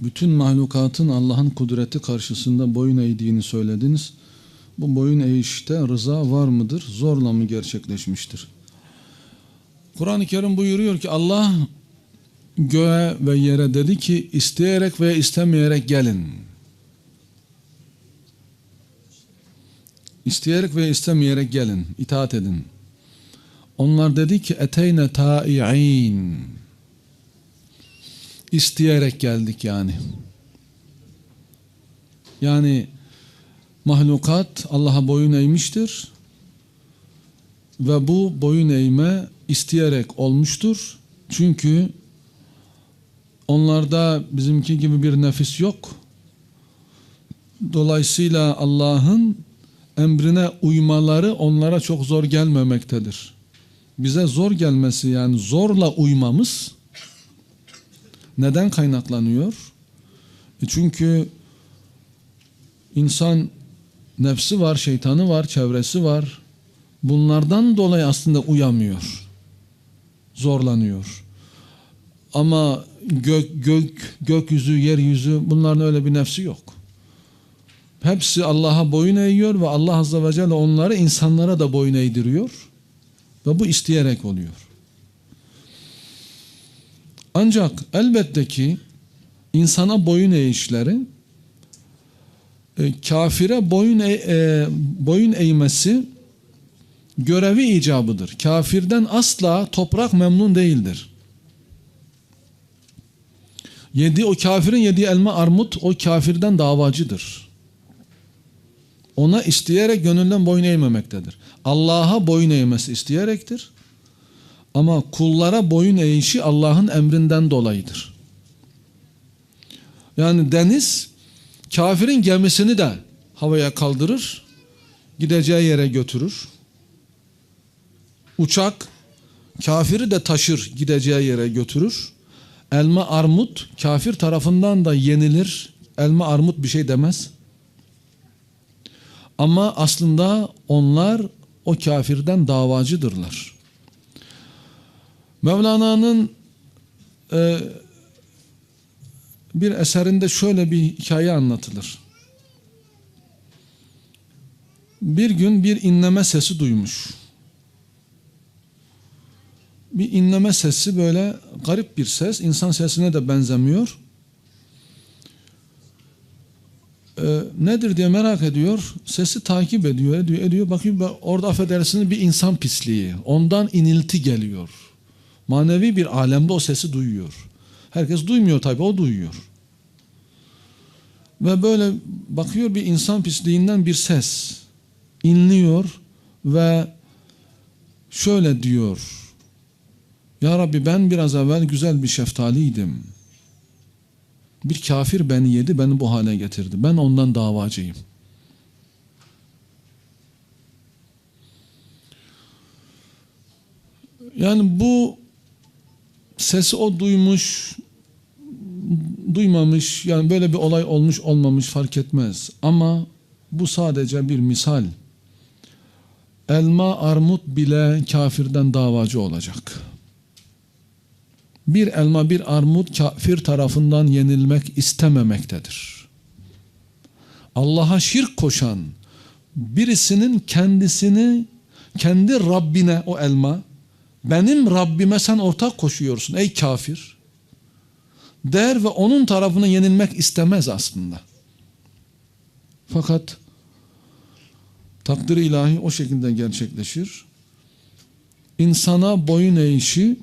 bütün mahlukatın Allah'ın kudreti karşısında boyun eğdiğini söylediniz. Bu boyun eğişte rıza var mıdır? Zorla mı gerçekleşmiştir? Kur'an-ı Kerim buyuruyor ki Allah göğe ve yere dedi ki isteyerek ve istemeyerek gelin. İsteyerek ve istemeyerek gelin, itaat edin. Onlar dedi ki eteyne ta'i'in. İsteyerek geldik yani. Yani mahlukat Allah'a boyun eğmiştir. Ve bu boyun eğme isteyerek olmuştur. Çünkü onlarda bizimki gibi bir nefis yok. Dolayısıyla Allah'ın emrine uymaları onlara çok zor gelmemektedir. Bize zor gelmesi yani zorla uymamız neden kaynaklanıyor? E çünkü insan nefsi var, şeytanı var, çevresi var. Bunlardan dolayı aslında uyamıyor. Zorlanıyor. Ama gök, gök, gökyüzü, yeryüzü bunların öyle bir nefsi yok. Hepsi Allah'a boyun eğiyor ve Allah Azze ve Celle onları insanlara da boyun eğdiriyor. Ve bu isteyerek oluyor. Ancak elbette ki insana boyun eğişleri e, kafire boyun e, e, boyun eğmesi görevi icabıdır. Kafirden asla toprak memnun değildir. Yedi o kafirin yediği elma armut o kafirden davacıdır. Ona isteyerek gönülden boyun eğmemektedir. Allah'a boyun eğmesi isteyerektir. Ama kullara boyun eğişi Allah'ın emrinden dolayıdır. Yani deniz kafirin gemisini de havaya kaldırır, gideceği yere götürür. Uçak kafiri de taşır, gideceği yere götürür. Elma armut kafir tarafından da yenilir. Elma armut bir şey demez. Ama aslında onlar o kafirden davacıdırlar. Mevlana'nın e, bir eserinde şöyle bir hikaye anlatılır. Bir gün bir inleme sesi duymuş. Bir inleme sesi böyle garip bir ses, insan sesine de benzemiyor. Ee, nedir diye merak ediyor. Sesi takip ediyor, ediyor, ediyor. Bakıyor orada affedersiniz bir insan pisliği. Ondan inilti geliyor. Manevi bir alemde o sesi duyuyor. Herkes duymuyor tabi o duyuyor. Ve böyle bakıyor bir insan pisliğinden bir ses inliyor ve şöyle diyor. Ya Rabbi ben biraz evvel güzel bir şeftaliydim. Bir kafir beni yedi, beni bu hale getirdi. Ben ondan davacıyım. Yani bu sesi o duymuş, duymamış, yani böyle bir olay olmuş olmamış fark etmez. Ama bu sadece bir misal. Elma, armut bile kafirden davacı olacak. Bir elma, bir armut kafir tarafından yenilmek istememektedir. Allah'a şirk koşan birisinin kendisini kendi Rabbine o elma benim Rabbime sen ortak koşuyorsun ey kafir der ve onun tarafına yenilmek istemez aslında. Fakat takdir ilahi o şekilde gerçekleşir. İnsana boyun eğişi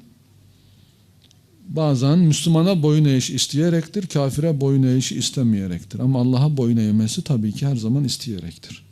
bazen Müslümana boyun eğiş isteyerektir, kafire boyun eğiş istemeyektir. Ama Allah'a boyun eğmesi tabii ki her zaman isteyecektir.